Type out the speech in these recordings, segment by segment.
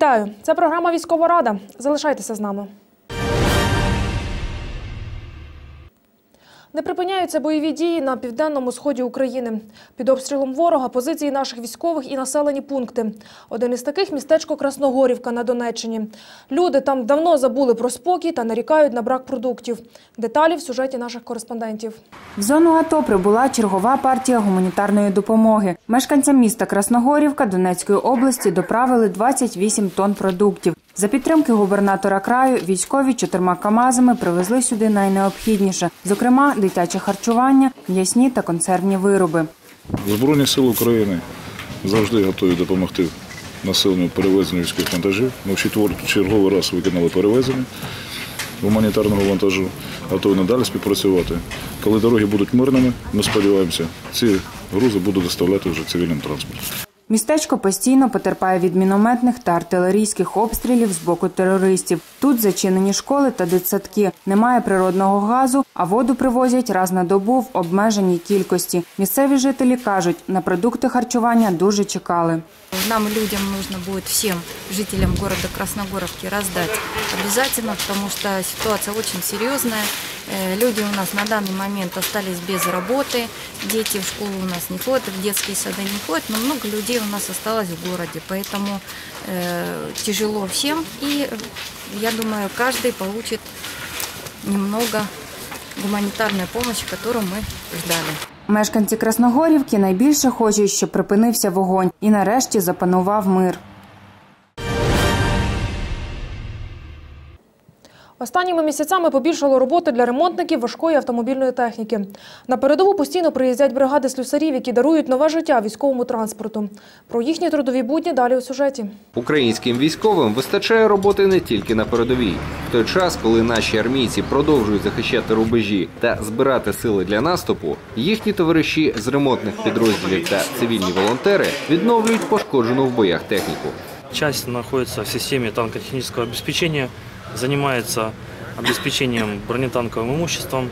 Вітаю! Це програма Військова Рада. Залишайтеся з нами. Не припиняються бойові дії на південному сході України. Під обстрілом ворога позиції наших військових і населені пункти. Один із таких містечко Красногорівка на Донеччині. Люди там давно забули про спокій та нарікають на брак продуктів. Деталі в сюжеті наших кореспондентів. В зону АТО прибула чергова партія гуманітарної допомоги. Мешканцям міста Красногорівка Донецької області доправили 28 тонн продуктів. За підтримки губернатора краю військові чотирма камазами привезли сюди найнеобхідніше, зокрема дитяче харчування, м'ясні та консервні вироби. Збройні сили України завжди готові допомогти населенню в перевезенні військових вантажів. Ми в черговий раз виконали перевезення гуманітарного вантажу, готові надалі співпрацювати. Коли дороги будуть мирними, ми сподіваємося, ці грузи будуть доставляти вже цивільним транспортом. Містечко постійно потерпає від мінометних та артилерійських обстрілів з боку терористів. Тут зачинені школи та дитсадки. Немає природного газу, а воду привозять раз на добу в обмеженій кількості. Місцеві жителі кажуть, на продукти харчування дуже чекали. Нам, людям, нужно будет всем жителям города Красногоровки раздать обязательно, потому что ситуация очень серьезная. Э, Люди у нас на данный момент остались без работы, дети в школу у нас не ходят, в детские сады не ходят, но много людей у нас осталось в городе, поэтому э, тяжело всем, и э, я думаю, каждый получит немного гуманитарной помощи, которую мы ждали. Мешканці Красногорівки найбільше хочуть, щоб припинився вогонь і нарешті запанував мир. Останніми місяцями побільшало роботи для ремонтників важкої автомобільної техніки. На передову постійно приїздять бригади слюсарів, які дарують нове життя військовому транспорту. Про їхні трудові будні далі у сюжеті. Українським військовим вистачає роботи не тільки на передовій. В той час, коли наші армійці продовжують захищати рубежі та збирати сили для наступу, їхні товариші з ремонтних підрозділів та цивільні волонтери відновлюють пошкоджену в боях техніку. Часть находится в системе танкотехнического обеспечения, занимается обеспечением бронетанковым имуществом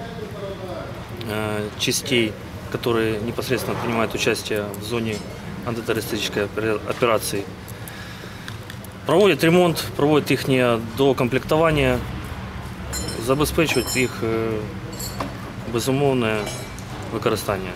э, частей, которые непосредственно принимают участие в зоне антитеррористической опера- операции. Проводит ремонт, проводит их докомплектование, забезпечують їх е, безумовне використання,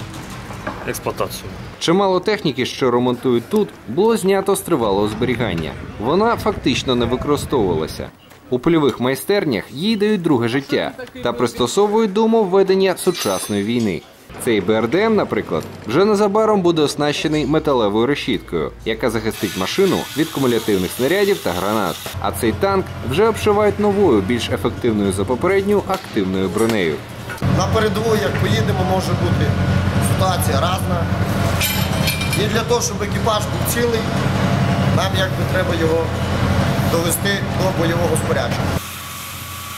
експлуатацію. Чимало техніки, що ремонтують тут, було знято з тривалого зберігання. Вона фактично не використовувалася. У польових майстернях їй дають друге життя та пристосовують до умов ведення сучасної війни. Цей БРДМ, наприклад, вже незабаром буде оснащений металевою решіткою, яка захистить машину від кумулятивних снарядів та гранат. А цей танк вже обшивають новою, більш ефективною за попередню активною бронею. На передову, як поїдемо, може бути ситуація різна. І для того, щоб екіпаж був цілий, нам якби треба його довести до бойового спорядження.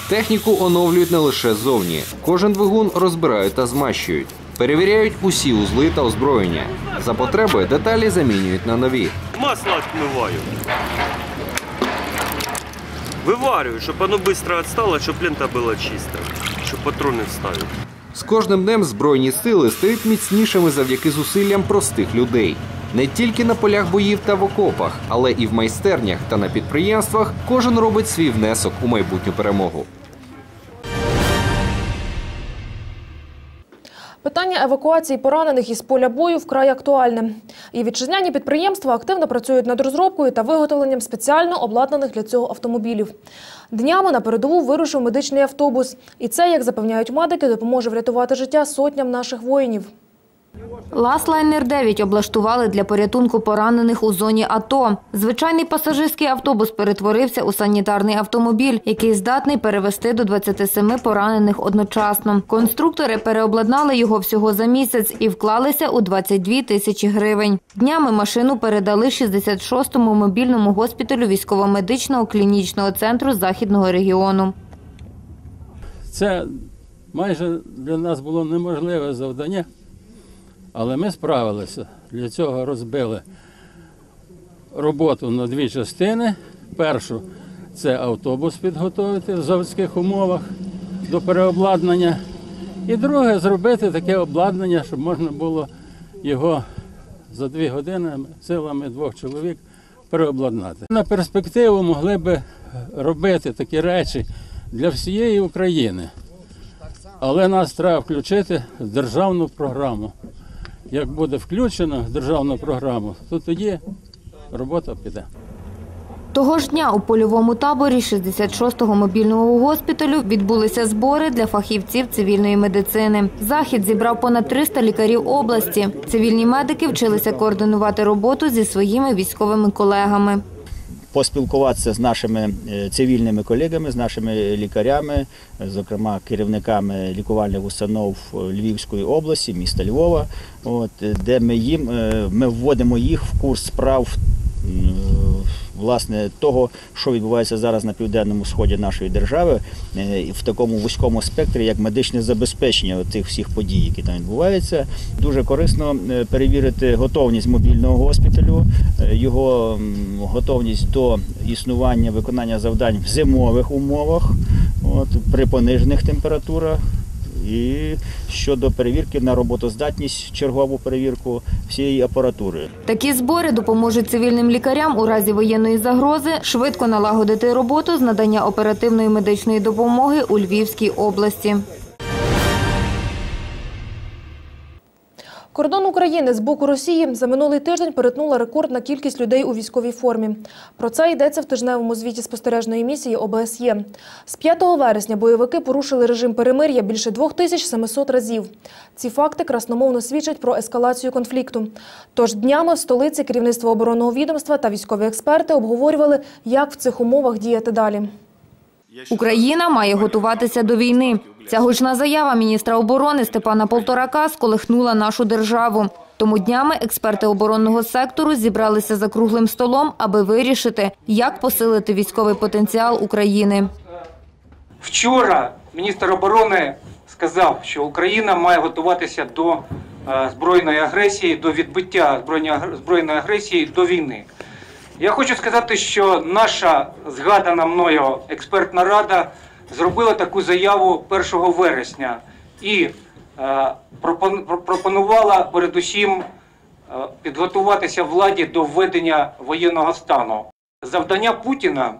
Техніку оновлюють не лише ззовні. Кожен двигун розбирають та змащують. Перевіряють усі узли та озброєння. За потреби деталі замінюють на нові. Масло отмываю. Вывариваю, чтобы оно быстро отстало, чтобы лента была чистая, чтобы патроны вставить. З кожним днем збройні сили стають міцнішими завдяки зусиллям простих людей. Не тільки на полях боїв та в окопах, але і в майстернях та на підприємствах кожен робить свій внесок у майбутню перемогу. Питання евакуації поранених із поля бою вкрай актуальне. І вітчизняні підприємства активно працюють над розробкою та виготовленням спеціально обладнаних для цього автомобілів. Днями на передову вирушив медичний автобус. І це, як запевняють медики, допоможе врятувати життя сотням наших воїнів. Ласлайнер 9 облаштували для порятунку поранених у зоні АТО. Звичайний пасажирський автобус перетворився у санітарний автомобіль, який здатний перевезти до 27 поранених одночасно. Конструктори переобладнали його всього за місяць і вклалися у 22 тисячі гривень. Днями машину передали 66-му мобільному госпіталю військово-медичного клінічного центру західного регіону. Це майже для нас було неможливе завдання, але ми справилися. Для цього розбили роботу на дві частини. Першу це автобус підготовити в заводських умовах до переобладнання. І друге зробити таке обладнання, щоб можна було його за дві години силами двох чоловік переобладнати. На перспективу могли би робити такі речі для всієї України. Але нас треба включити в державну програму. Як буде включено державну програму, то тоді робота піде. Того ж дня у польовому таборі 66-го мобільного госпіталю відбулися збори для фахівців цивільної медицини. Захід зібрав понад 300 лікарів області. Цивільні медики вчилися координувати роботу зі своїми військовими колегами. Поспілкуватися з нашими е, цивільними колегами, з нашими лікарями, зокрема керівниками лікувальних установ е, Львівської області, міста Львова, от, е, де ми їм ми вводимо їх в курс справ. Власне, того, що відбувається зараз на південному сході нашої держави, е, в такому вузькому спектрі, як медичне забезпечення цих всіх подій, які там відбуваються, дуже корисно е, перевірити готовність мобільного госпіталю, е, його готовність до існування виконання завдань в зимових умовах, от, при понижених температурах. І щодо перевірки на роботоздатність, чергову перевірку всієї апаратури. Такі збори допоможуть цивільним лікарям у разі воєнної загрози швидко налагодити роботу з надання оперативної медичної допомоги у Львівській області. Кордон України з боку Росії за минулий тиждень перетнула рекордна кількість людей у військовій формі. Про це йдеться в тижневому звіті спостережної місії ОБСЄ. З 5 вересня бойовики порушили режим перемир'я більше 2700 разів. Ці факти красномовно свідчать про ескалацію конфлікту. Тож днями в столиці керівництво оборонного відомства та військові експерти обговорювали, як в цих умовах діяти далі. Україна має готуватися до війни. Ця гучна заява міністра оборони Степана Полторака сколихнула нашу державу. Тому днями експерти оборонного сектору зібралися за круглим столом, аби вирішити, як посилити військовий потенціал України. Вчора міністр оборони сказав, що Україна має готуватися до е, збройної агресії, до відбиття збройної збройної агресії до війни. Я хочу сказати, що наша згадана мною експертна рада зробила таку заяву 1 вересня і е, пропонувала передусім е, підготуватися владі до введення воєнного стану. Завдання Путіна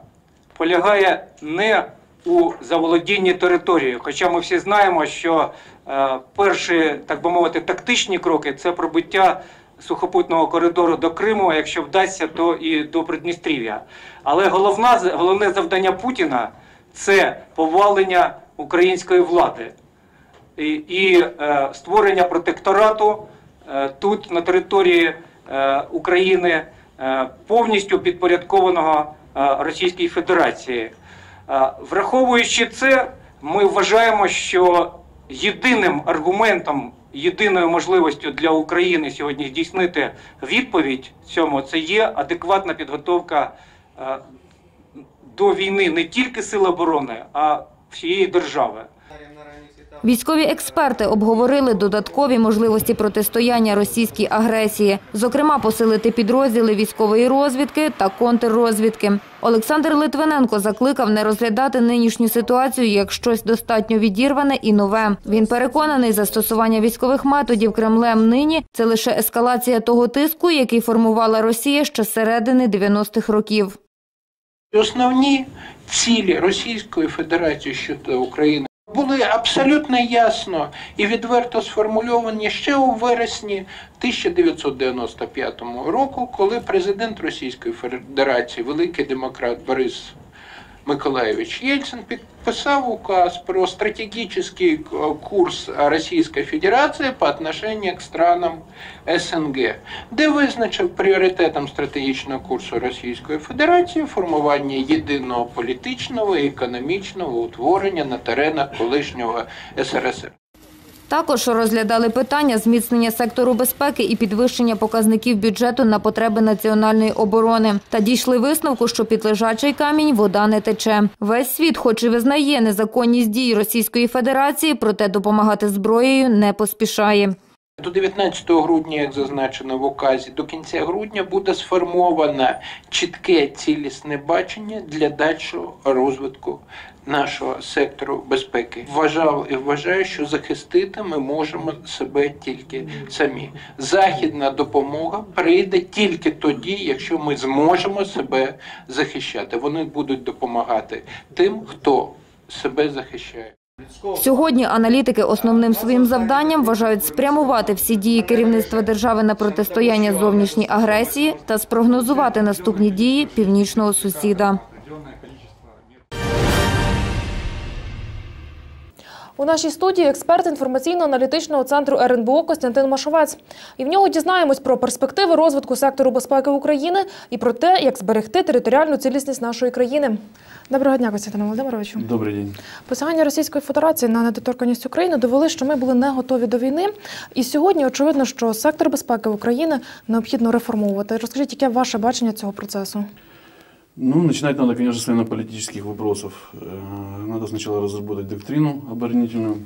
полягає не у заволодінні територією. Хоча ми всі знаємо, що е, перші, так би мовити, тактичні кроки це пробиття сухопутного коридору до Криму, а якщо вдасться, то і до Придністрів'я. Але головна, головне завдання Путіна це повалення української влади і, і е, створення протекторату е, тут, на території е, України, е, повністю підпорядкованого е, Російській Федерації. Е, враховуючи це, ми вважаємо, що єдиним аргументом, єдиною можливістю для України сьогодні здійснити відповідь цьому це є адекватна підготовка е, до війни не тільки сил оборони, а всієї держави. Військові експерти обговорили додаткові можливості протистояння російській агресії, зокрема посилити підрозділи військової розвідки та контррозвідки. Олександр Литвиненко закликав не розглядати нинішню ситуацію як щось достатньо відірване і нове. Він переконаний, застосування військових методів Кремлем нині це лише ескалація того тиску, який формувала Росія ще з середини 90-х років. Основні цілі Російської Федерації щодо України були абсолютно ясно і відверто сформульовані ще у вересні 1995 року, коли президент Російської Федерації, великий демократ Борис Миколаевич Єльцин підписав указ про стратегический курс Російської Федерації по отношению к странам СНГ, де визначив пріоритетом стратегічного курсу Російської Федерації формування єдиного політичного і економічного утворення на теренах колишнього СРСР. Також розглядали питання зміцнення сектору безпеки і підвищення показників бюджету на потреби національної оборони. Та дійшли висновку, що під лежачий камінь вода не тече. Весь світ, хоч і визнає незаконність дій Російської Федерації, проте допомагати зброєю не поспішає. До 19 грудня, як зазначено в указі, до кінця грудня буде сформовано чітке цілісне бачення для дальшого розвитку нашого сектору безпеки вважав і вважаю, що захистити ми можемо себе тільки самі. Західна допомога прийде тільки тоді, якщо ми зможемо себе захищати. Вони будуть допомагати тим, хто себе захищає. Сьогодні аналітики основним своїм завданням вважають спрямувати всі дії керівництва держави на протистояння зовнішній агресії та спрогнозувати наступні дії північного сусіда. У нашій студії експерт інформаційно-аналітичного центру РНБО Костянтин Машовець. І в нього дізнаємось про перспективи розвитку сектору безпеки України і про те, як зберегти територіальну цілісність нашої країни. Доброго дня, Костянтине Володимировичу. Добрий день. Посягання Російської Федерації на недоторканність України довели, що ми були не готові до війни. І сьогодні очевидно, що сектор безпеки України необхідно реформовувати. Розкажіть, яке ваше бачення цього процесу? Ну, начинать надо, конечно, с военно-политических вопросов. Э, Надо сначала разработать доктрину оборонительную,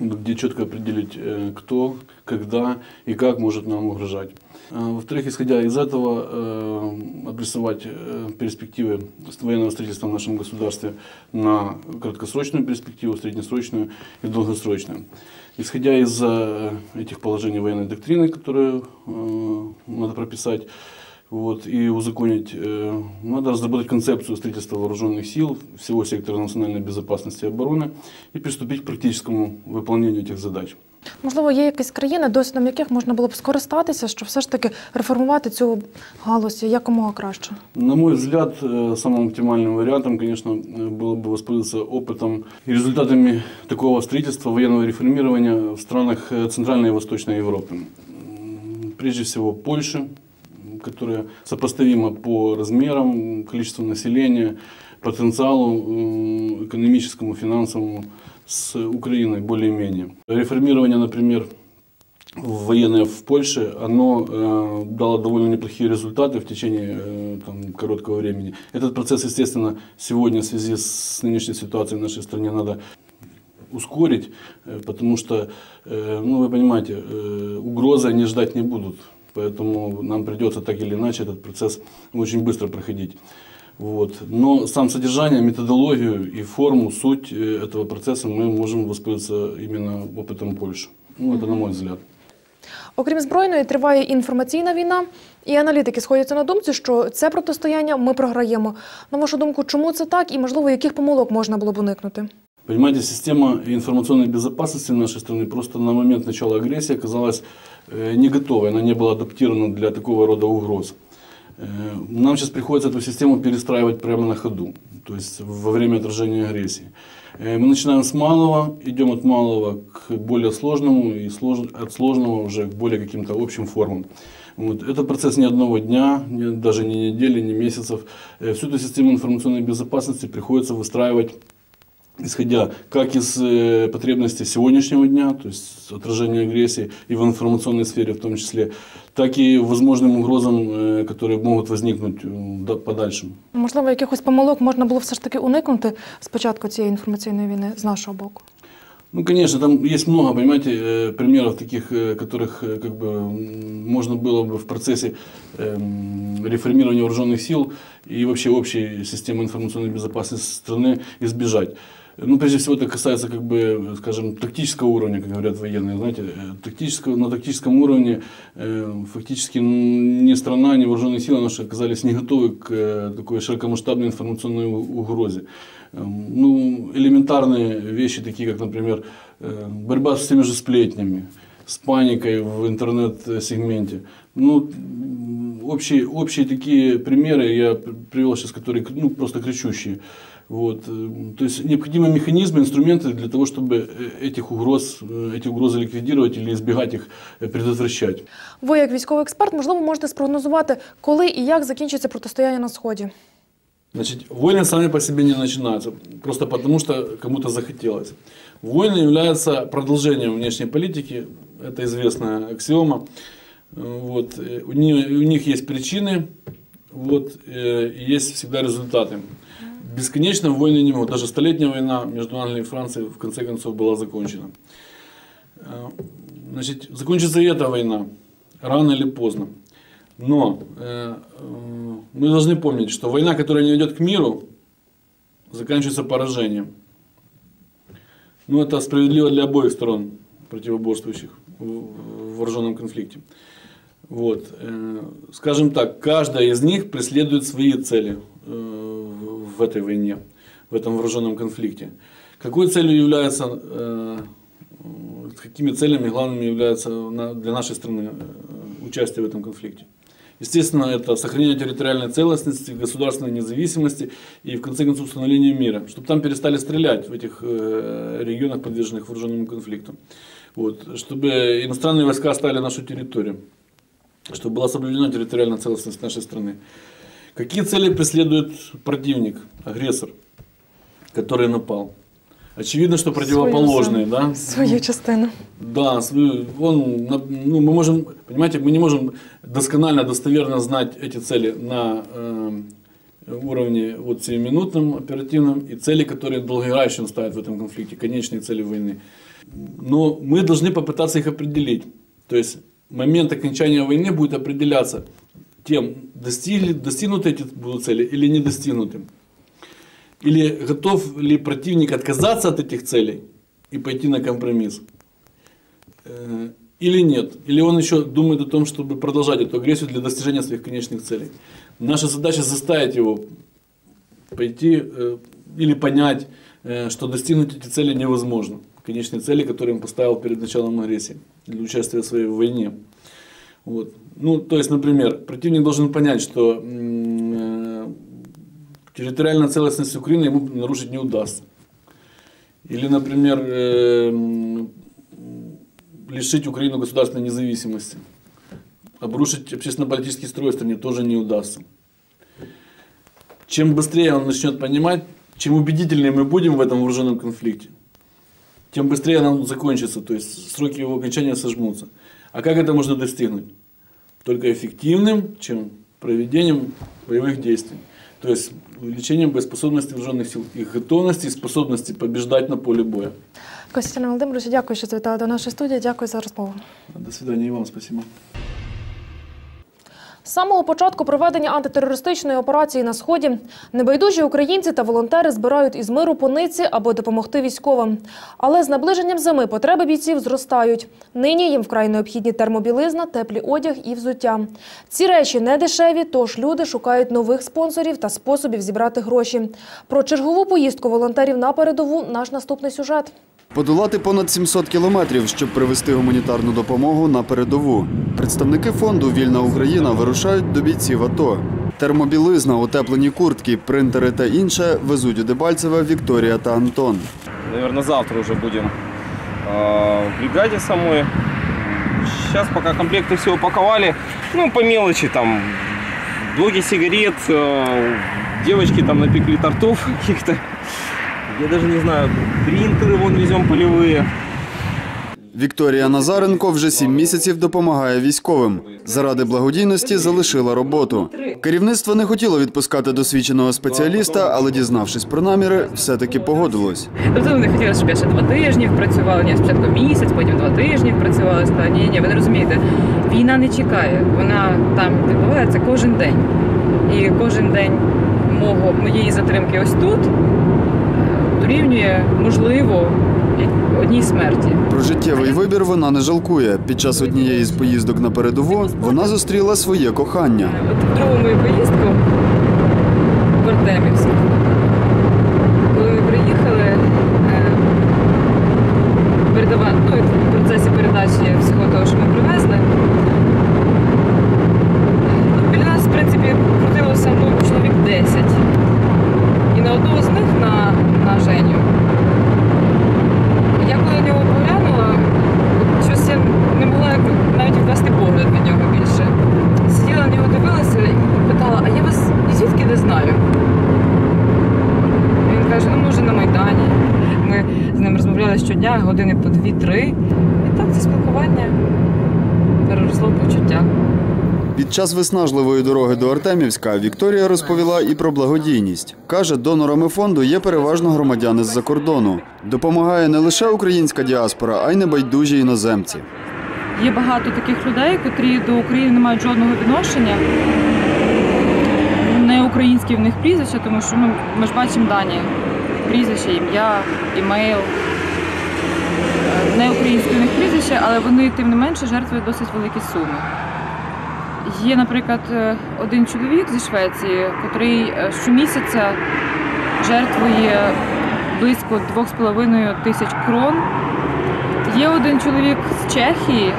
где четко определить, э, кто, когда и как может нам угрожать. А, Во-вторых, исходя из этого, э, обрисовать э, перспективы военного строительства в нашем государстве на краткосрочную перспективу, среднесрочную и долгосрочную. Исходя из э, этих положений военной доктрины, которые э, надо прописать, вот, и узаконить, э, надо разработать концепцию строительства вооруженных сил всего сектора национальной безопасности и обороны и приступить к практическому выполнению этих задач. Можливо, є якісь країни, досвідом яких можна було б скористатися, щоб все ж таки реформувати цю галузь якомога краще. На мой взгляд, э, самым оптимальным вариантом, конечно, э, было бы воспользоваться опытом и результатами такого строительства, военного реформирования в странах э, Центральной и Восточной Европы. М, Прежде всего Польши, которая сопоставима по размерам, количеству населения, потенциалу экономическому, финансовому с Украиной более-менее. Реформирование, например, военное в Польше, оно э, дало довольно неплохие результаты в течение э, там, короткого времени. Этот процесс, естественно, сегодня в связи с нынешней ситуацией в нашей стране надо ускорить, э, потому что, э, ну, вы понимаете, э, угрозы они ждать не будут. Поэтому нам придется так или иначе этот процесс очень быстро проходить. Вот. Но сам содержание, методологию и форму, суть э, этого процесса мы можем воспользоваться именно опытом Польши. Ну, это на мой взгляд. Окрім збройної, триває і інформаційна війна, і аналітики сходяться на думці, що це протистояння ми програємо. На вашу думку, чому це так, і можливо, яких помилок можна було б уникнути? Понимаете, система информационной безопасности нашей страны просто на момент начала агрессии оказалась э, не готовой, она не была адаптирована для такого рода угроз. Э, Нам сейчас приходится эту систему перестраивать прямо на ходу, то есть во время отражения агрессии. Э, Мы начинаем с малого, идем от малого к более сложному и слож- от сложного уже к более каким-то общим формам. Вот. Это процесс не одного дня, не- даже не недели, не месяцев. Всю эту систему информационной безопасности приходится выстраивать исходя как из э, потребностей сегодняшнего дня, то есть отражения агрессии и в информационной сфере в том числе, так и возможным угрозам, э, которые могут возникнуть э, да- подальшем. Можливо, якихось помилок можна було все ж таки уникнути з початку цієї інформаційної війни з нашого боку. Ну, конечно, там есть много, понимаете, э, примеров таких, э, которых э, как бы м, можно было бы в процессе эм, реформирования вооруженных сил и вообще общей системы информационной безопасности страны избежать. Ну, прежде всего, это касается, как бы, скажем, тактического уровня, как говорят военные. Знаете, э, тактического, на тактическом уровне э, фактически ни страна, ни вооруженные силы наши оказались не готовы к э, такой широкомасштабной информационной угрозе. Эм, Ну, элементарные вещи, такие как, например, э, борьба с теми же сплетнями, с паникой в интернет-сегменте. Ну, общие, общие такие примеры я привел сейчас, которые ну, просто кричущие. Вот. э, То есть необходимы механизмы, инструменты для того, чтобы э, этих угроз, э, эти угрозы ликвидировать или избегать их, э, предотвращать. Ви, як військовий експерт, можливо, можете спрогнозувати, коли і як закінчиться протистояння на сході. Значит, войны сами по себе не начинаются, просто потому что кому-то захотелось. Войны являются продолжением внешней политики, это известная аксиома. Э, Вот, э, у, них, у них есть причины, вот, э, и есть всегда результаты. Бесконечно войны не могут. Даже столетняя война между Англией и Францией в конце концов была закончена. Э, Значит, закончится и эта война, рано или поздно. Но э, э, мы должны помнить, что война, которая не ведет к миру, заканчивается поражением. Ну, это справедливо для обоих сторон противоборствующих в в вооруженном конфликте. Вот. э, Скажем так, каждая из них преследует свои цели э, в этой войне, в этом вооруженном конфликте. Какой целью является, э, какими целями главными является на- для нашей страны э, участие в этом конфликте? Естественно, это сохранение территориальной целостности, государственной независимости и, в конце концов, установление мира. Чтобы там перестали стрелять в этих э, регионах, подверженных вооруженному конфликту. Вот. Чтобы иностранные войска оставили нашу территорию. Чтобы была соблюдена территориальная целостность нашей страны. Какие цели преследует противник, агрессор, который напал? Очевидно, что противоположные, да? Свою частину. Да, свою- он, ну, мы можем, понимаете, мы не можем досконально, достоверно знать эти цели на э, уровне вот сиюминутном, оперативном и цели, которые долгоиграющие он ставит в этом конфликте, конечные цели войны. Но мы должны попытаться их определить. То есть момент окончания войны будет определяться тем, достигли, достигнуты эти будут цели или не достигнуты. Или готов ли противник отказаться от этих целей и пойти на компромисс. Э, Или нет. Или он еще думает о том, чтобы продолжать эту агрессию для достижения своих конечных целей. Наша задача заставить его пойти э, или понять, э, что достигнуть эти цели невозможно. Конечные цели, которые он поставил перед началом агрессии для участия в своей войне. Вот. Ну, то есть, например, противник должен понять, что э, территориальная целостность Украины ему нарушить не удастся. Или, например, э, лишить Украину государственной независимости. Обрушить общественно-политический строй в стране тоже не удастся. Чем быстрее он начнет понимать, чем убедительнее мы будем в этом вооруженном конфликте, тем быстрее он закончится, то есть сроки его окончания сожмутся. А как это можно достигнуть? Только эффективным, чем проведением боевых действий. То есть увеличением боеспособности вооруженных сил, их готовности и способности побеждать на поле боя. Костянтин Володимирович, дякую, що завітали до нашої студії. Дякую за розмову. До свидания и вам спасибо. З самого початку проведення антитерористичної операції на сході небайдужі українці та волонтери збирають із миру пониці, аби допомогти військовим. Але з наближенням зими потреби бійців зростають. Нині їм вкрай необхідні термобілизна, теплі одяг і взуття. Ці речі не дешеві, тож люди шукають нових спонсорів та способів зібрати гроші. Про чергову поїздку волонтерів на передову наш наступний сюжет. Подолати понад 700 кілометрів, щоб привезти гуманітарну допомогу на передову. Представники фонду Вільна Україна вирушають до бійців АТО. Термобілизна, утеплені куртки, принтери та інше везуть у Дебальцеве Вікторія та Антон. Наверное, завтра уже будем э, в бригаде самой. Сейчас пока комплекты все упаковали. Ну, по мелочи там. Блоки сигарет, э, девочки там напекли тортов каких-то. Я даже не знаю, принтеры вон везем полевые. Вікторія Назаренко вже сім місяців допомагає військовим. Заради благодійності залишила роботу. Керівництво не хотіло відпускати досвідченого спеціаліста, але дізнавшись про наміри, все-таки погодилось. Тобто вони хотіли, щоб я ще два тижні працювала, ні, спочатку місяць, потім два тижні працювала. Сказала, ні, ні, ви не розумієте, війна не чекає, вона там відбувається кожен день. І кожен день мого, моєї затримки ось тут дорівнює, можливо, одній смерті. Про життєвий вибір вона не жалкує. Під час однієї з поїздок на передову вона зустріла своє кохання. От другу мою поїздку в Артемівськ, коли ми приїхали, е, передава... ну, в процесі передачі всього того, що ми привезли, ну, біля нас, в принципі, крутилося ну, чоловік 10. І на одного з них, на, на Женю, я коли на нього поглянула, щось я не могла як навіть відвести погляд від нього більше. Сиділа на нього дивилася і питала, а я вас ні звідки не знаю. Він каже, ну може на Майдані. Ми з ним щодня, години по дві-три. І так це спілкування переросло в почуття. Під час виснажливої дороги до Артемівська Вікторія розповіла і про благодійність. Каже, донорами фонду є переважно громадяни з-за кордону. Допомагає не лише українська діаспора, а й небайдужі іноземці. Є багато таких людей, котрі до України не мають жодного відношення. Не українські в них прізвища, тому що ну, ми ж бачимо дані прізвище, ім'я, імейл. Не українське у них прізвище, але вони тим не менше жертвують досить великі суми. Є, наприклад, е, один чоловік зі Швеції, який е, щомісяця жертвує близько 2,5 тисяч крон. Є один чоловік з Чехії,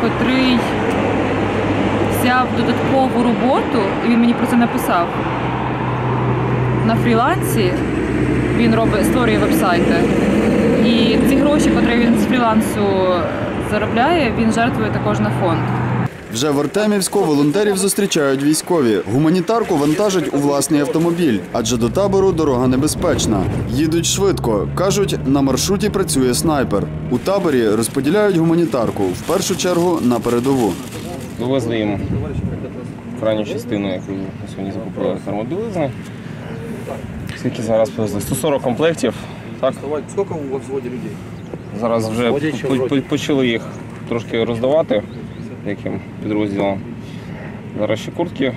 котрий взяв додаткову роботу, і він мені про це написав. На фрілансі він робить створює вебсайти. І ці гроші, які він з фрілансу заробляє, він жертвує також на фонд. Вже в Артемівську волонтерів зустрічають військові. Гуманітарку вантажать у власний автомобіль, адже до табору дорога небезпечна. Їдуть швидко. Кажуть, на маршруті працює снайпер. У таборі розподіляють гуманітарку в першу чергу на передову. Вивезли їм крайню частину, яку сьогодні закупили термобілизни. Скільки зараз привезли? 140 комплектів. Так? Сколько у вас взводі людей? Зараз вже Взводі по- по- почали їх трошки роздавати яким підрозділам. Зараз ще куртки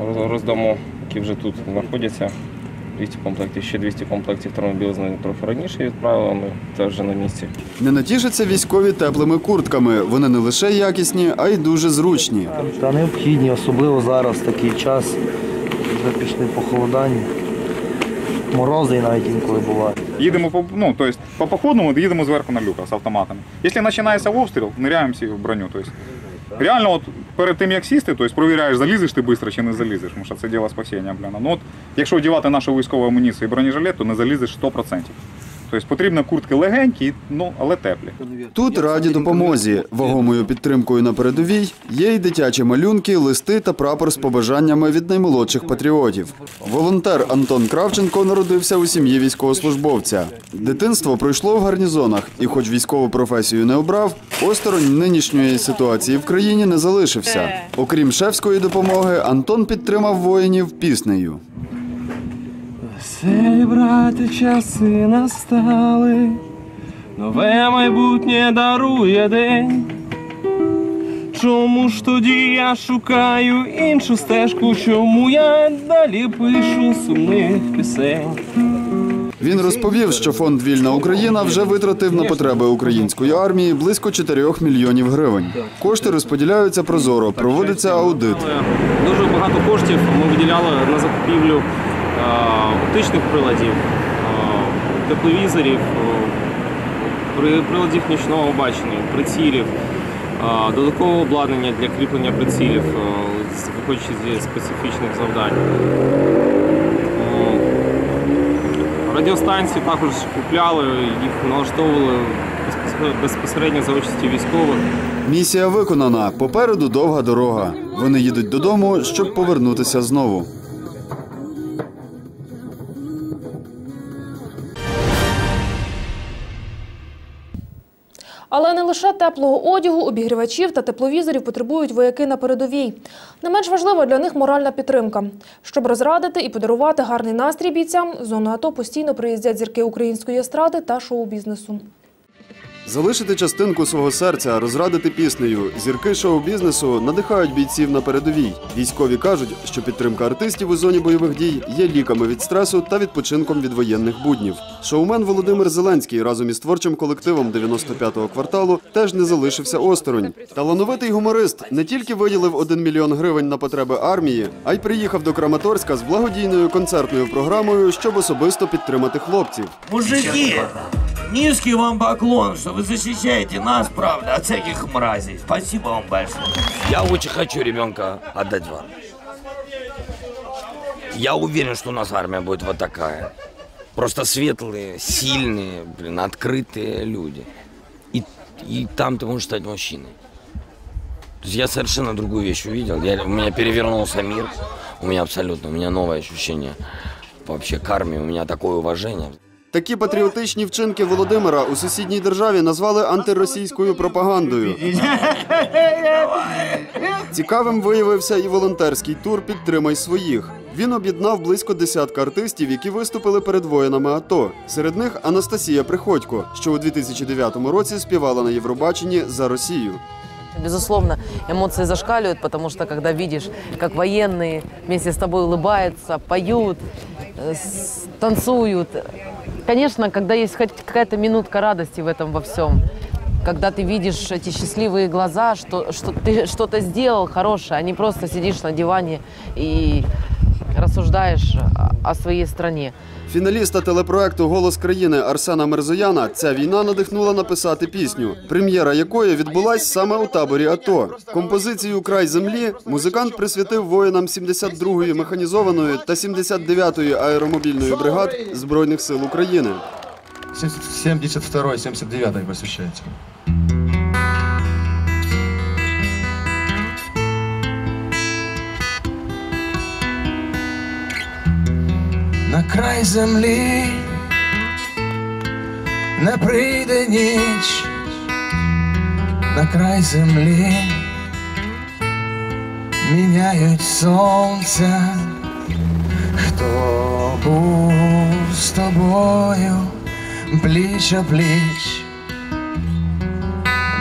роз- роздамо, які вже тут знаходяться. 200 комплектів, ще 200 комплектів термобілизни трохи раніше відправили, ми це вже на місці. Не натішаться військові теплими куртками. Вони не лише якісні, а й дуже зручні. Та необхідні, особливо зараз такий час. Вже пішли похолодання. Морози навіть інколи бувають. Їдемо по ну, то по походному їдемо зверху на люка з автоматами. Якщо починається обстріл, ниряємося в броню. То реально, от перед тим як сісти, то провіряєш, залізеш ти швидко чи не залізеш, тому що це діло спасіння. Ну, от, якщо одягати нашу військову амуніцію і бронежилет, то не залізеш 100%. Тобто потрібно куртки легенькі, ну, але теплі. Тут раді допомозі. Вагомою підтримкою на передовій є й дитячі малюнки, листи та прапор з побажаннями від наймолодших патріотів. Волонтер Антон Кравченко народився у сім'ї військовослужбовця. Дитинство пройшло в гарнізонах, і, хоч військову професію не обрав, осторонь нинішньої ситуації в країні не залишився. Окрім шефської допомоги, Антон підтримав воїнів піснею. Веселі, брати, часи настали, нове майбутнє дарує день. Чому ж тоді я шукаю іншу стежку? Чому я далі пишу сумних пісень? Він розповів, що фонд Вільна Україна вже витратив на потреби української армії близько 4 мільйонів гривень. Кошти розподіляються прозоро, проводиться аудит. Дуже багато коштів ми виділяли на закупівлю оптичних приладів, тепловізорів, приладів нічного бачення, прицілів, додаткового обладнання для кріплення прицілів, виходячи зі специфічних завдань. Радіостанції також купляли, їх налаштовували безпосередньо за участі військових. Місія виконана. Попереду довга дорога. Вони їдуть додому, щоб повернутися знову. Але не лише теплого одягу, обігрівачів та тепловізорів потребують вояки на передовій. Не менш важлива для них моральна підтримка. Щоб розрадити і подарувати гарний настрій бійцям, в зону АТО постійно приїздять зірки української естради та шоу-бізнесу. Залишити частинку свого серця, розрадити піснею. Зірки шоу-бізнесу надихають бійців на передовій. Військові кажуть, що підтримка артистів у зоні бойових дій є ліками від стресу та відпочинком від воєнних буднів. Шоумен Володимир Зеленський разом із творчим колективом 95-го кварталу теж не залишився осторонь. Талановитий гуморист не тільки виділив 1 мільйон гривень на потреби армії, а й приїхав до Краматорська з благодійною концертною програмою, щоб особисто підтримати хлопців. Мужики, низкий вам поклон, что вы защищаете нас, правда, от всяких мразей. Спасибо вам большое. Я очень хочу ребенка отдать вам. Я уверен, что у нас армия будет вот такая. Просто светлые, сильные, блин, открытые люди. И, и там ты можешь стать мужчиной. То есть я совершенно другую вещь увидел. Я, у меня перевернулся мир. У меня абсолютно, у меня новое ощущение вообще к армии. У меня такое уважение. Такі патріотичні вчинки Володимира у сусідній державі назвали антиросійською пропагандою. Цікавим виявився і волонтерський тур Підтримай своїх. Він об'єднав близько десятка артистів, які виступили перед воїнами АТО. Серед них Анастасія Приходько, що у 2009 році співала на Євробаченні за Росію. Безусловно, эмоции зашкаливают, потому что когда видишь, как военные вместе с тобой улыбаются, поют, э, танцуют, Конечно, когда есть хоть какая-то минутка радости в этом во всем, когда ты видишь эти счастливые глаза, что, что ты что-то сделал хорошее, а не просто сидишь на диване и рассуждаешь о- своей стране. Фіналіста телепроекту Голос країни Арсена Мерзояна ця війна надихнула написати пісню, прем'єра якої відбулась саме у таборі АТО. Композицію Край землі музикант присвятив воїнам 72-ї механізованої та 79-ї аеромобільної бригад Збройних сил України. 72 79 посвящается. На край землі не прийде ніч, на край землі міняють сонця, хто був з тобою пліч о пліч,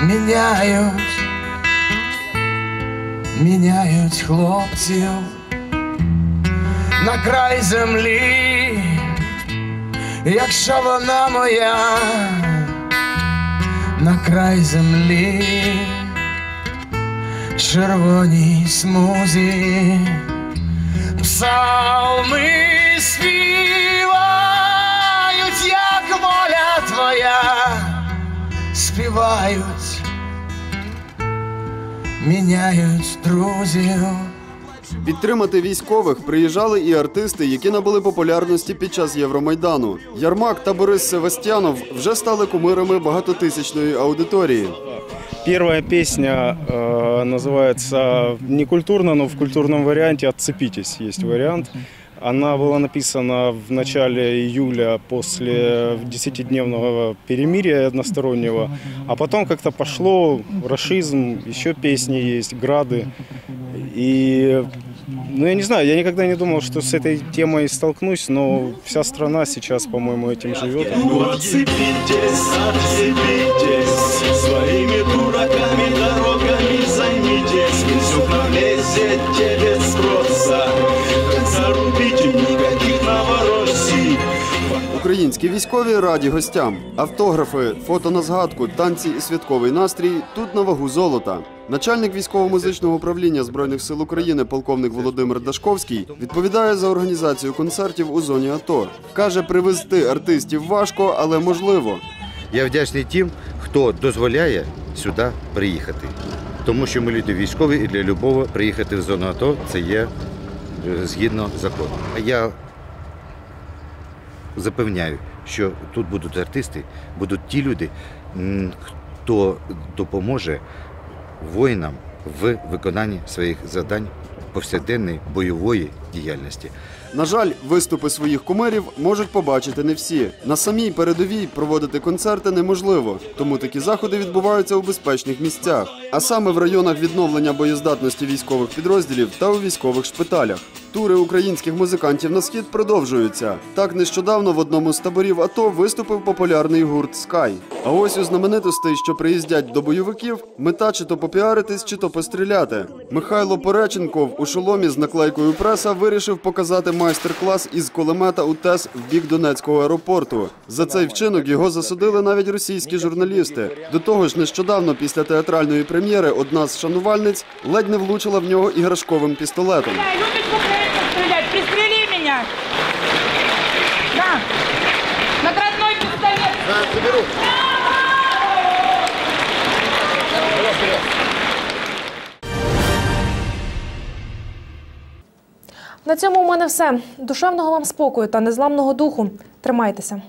міняють, міняють хлопців На край землі, якщо вона моя, на край землі, червоній смузі, псалми співають, як воля твоя, співають, міняють друзів. Підтримати військових приїжджали і артисти, які набули популярності під час Євромайдану. Ярмак та Борис Севастьянов вже стали кумирами багатотисячної аудиторії. Первая песня э, называется не культурно, но в культурном варианте «Отцепитесь» есть вариант. Она была написана в начале июля после десятидневного перемирия одностороннего, а потом как-то пошло расизм, еще песни есть, грады. И, ну я не знаю, я никогда не думал, что с этой темой столкнусь, но вся страна сейчас, по-моему, этим живет. Отцепитесь, отцепитесь, своими дураками Українські військові раді гостям. Автографи, фото на згадку, танці і святковий настрій тут на вагу золота. Начальник військово-музичного управління Збройних сил України, полковник Володимир Дашковський, відповідає за організацію концертів у зоні АТО. Каже, привезти артистів важко, але можливо. Я вдячний тим, хто дозволяє сюди приїхати. Тому що ми люди військові і для любого приїхати в зону АТО це є е, згідно закону. Я запевняю, що тут будуть артисти, будуть ті люди, хто допоможе воїнам в виконанні своїх завдань повсякденної бойової діяльності. На жаль, виступи своїх кумирів можуть побачити не всі. На самій передовій проводити концерти неможливо, тому такі заходи відбуваються у безпечних місцях, а саме в районах відновлення боєздатності військових підрозділів та у військових шпиталях. Тури українських музикантів на схід продовжуються. Так нещодавно в одному з таборів АТО виступив популярний гурт Скай. А ось у знаменитостей, що приїздять до бойовиків, мета чи то попіаритись, чи то постріляти. Михайло Пореченков у шоломі з наклейкою преса вирішив показати майстер-клас із кулемета у ТЕС в бік Донецького аеропорту. За цей вчинок його засудили навіть російські журналісти. До того ж, нещодавно після театральної прем'єри одна з шанувальниць ледь не влучила в нього іграшковим пістолетом. На цьому у мене все. Душевного вам спокою та незламного духу. Тримайтеся.